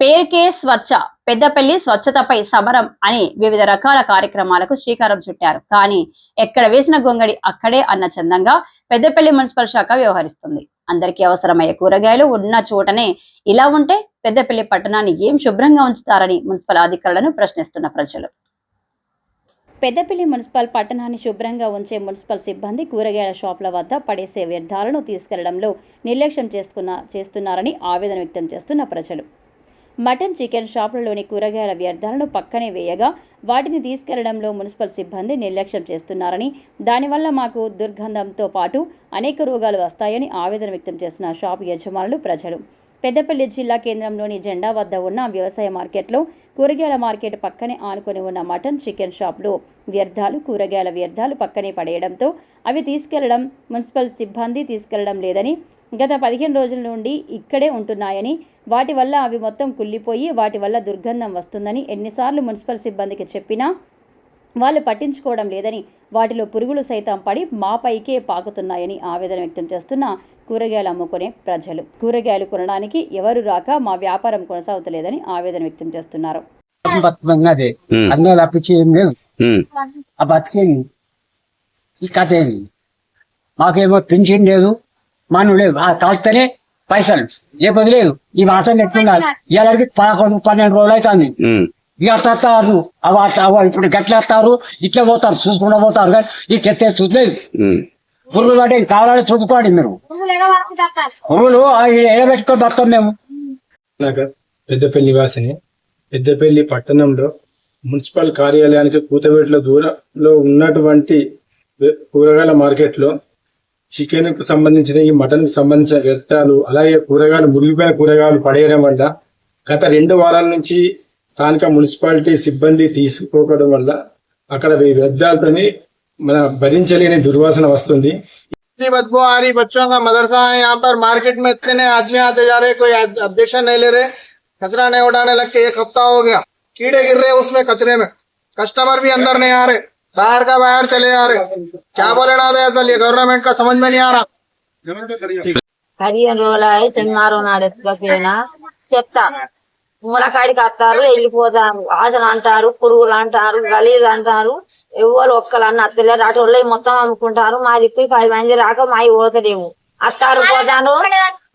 పేరుకే స్వచ్ఛ పెద్దపల్లి స్వచ్ఛతపై సమరం అని వివిధ రకాల కార్యక్రమాలకు శ్రీకారం చుట్టారు. కానీ ఎక్కడ వేసిన గొంగడి అక్కడే అన్న చందంగా పెద్దపల్లి మున్సిపల్ శాఖ వ్యవహరిస్తుంది. అందరికీ అవసరమయ్యే కూరగాయలు ఉన్న చోటనే ఇలా ఉంటే పెద్దపల్లి పట్టణాన్ని ఏం శుభ్రంగా ఉంచుతారని మున్సిపల్ అధికారులను ప్రశ్నిస్తున్న ప్రజలు. పెద్దపల్లి మున్సిపల్ పట్టణాన్ని శుభ్రంగా ఉంచే మున్సిపల్ సిబ్బంది కూరగాయల షాపుల వద్ద పడేసే వ్యర్థాలను తీసుకెళ్ళడంలో నిర్లక్ష్యం చేసుకున్న చేస్తున్నారని ఆవేదన వ్యక్తం చేస్తున్న ప్రజలు. మటన్ చికెన్ షాపులలోని కూరగాయల వ్యర్థాలను పక్కనే వేయగా వాటిని తీసుకెళ్ళడంలో మున్సిపల్ సిబ్బంది నిర్లక్ష్యం చేస్తున్నారని దానివల్ల మాకు దుర్గంధంతో పాటు అనేక రోగాలు వస్తాయని ఆవేదన వ్యక్తం చేసిన షాపు యజమానులు ప్రజలు. పెద్దపల్లి జిల్లా కేంద్రంలోని జెండా వద్ద ఉన్న వ్యవసాయ మార్కెట్లో కూరగాయల మార్కెట్ పక్కనే ఆనుకొని ఉన్న మటన్ చికెన్ షాప్లో వ్యర్థాలు కూరగాయల వ్యర్థాలు పక్కనే పడేయడంతో అవి తీసుకెళ్ళడం మున్సిపల్ సిబ్బంది తీసుకెళ్ళడం లేదని గత పదిహేను రోజుల నుండి ఇక్కడే ఉంటున్నాయని వాటి వల్ల అవి మొత్తం కుళ్ళిపోయి వాటి వల్ల దుర్గంధం వస్తుందని ఎన్నిసార్లు మున్సిపల్ సిబ్బందికి చెప్పినా వాళ్ళు పట్టించుకోవడం లేదని వాటిలో పురుగులు సైతం పడి మాపైకే పాకుతున్నాయని ఆవేదన వ్యక్తం చేస్తున్న కూరగాయలు అమ్ముకునే ప్రజలు. కూరగాయలు కొనడానికి ఎవరు రాక మా వ్యాపారం కొనసాగుతలేదని ఆవేదన వ్యక్తం చేస్తున్నారు. మాకేమో పింఛన్ లేదు. మను లేదు. ఆ కాల్తేనే పైసలు. లేకపోతే లేదు. ఈ మాసం ఎట్లుండాలి ఇలాంటి పదకొండు పన్నెండు రోజులు అవుతుంది. ఇక అవి అవి ఇప్పుడు గట్ల వస్తారు. ఇట్లా పోతారు. చూసుకుంటూ పోతారు కానీ ఈ చెత్త చూడలేదు. పురుగులు అంటే కావాలని చూసుకోండి మీరు. పురుగులు ఎడబెట్టుకొని బతాం మేము. పెద్దపల్లి నివాసిని పెద్దపల్లి పట్టణంలో మున్సిపల్ కార్యాలయానికి కూతవేట్ల దూరంలో ఉన్నటువంటి కూరగాయల మార్కెట్లో చికెన్ కు సంబంధించిన ఈ మటన్ కు సంబంధించిన వ్యర్థాలు అలాగే కూరగాయలు మురిగిపోయిన కూరగాయలు పడేయడం వల్ల గత రెండు వారాల నుంచి స్థానిక మున్సిపాలిటీ సిబ్బంది తీసుకోవడం వల్ల అక్కడ ఈ వ్యర్థాలతోని మన భరించలేని దుర్వాసన వస్తుంది इतनी बदबू आ रही बच्चों का मदरसा है यहाँ पर मार्केट में इतने आदमी आते जा रहे कोई ऑब्जेक्शन नहीं ले रहे कचरा नहीं उठाने लग के एक हफ्ता हो गया कीड़े गिर रहे उसमें कचरे में कस्टमर भी अंदर नहीं आ रहे बाहर का बाहर चले जा रहे क्या बोलेना था असल ये गवर्नमेंट का समझ में नहीं आ रहा పదిహేను రోజులు అయి శనివారం నాడు ఎత్తుకపోయినా చెప్తా మూలకాడికి వస్తారు వెళ్ళిపోతారు ఆదన అంటారు పురుగులు అంటారు గలీజ్ అంటారు ఎవరు ఒక్కరు అన్న అత్తలేరు అటు వాళ్ళు మొత్తం అమ్ముకుంటారు మా దిక్కు పది మంది రాక మావి పోతలేవు అత్తారు పోతాను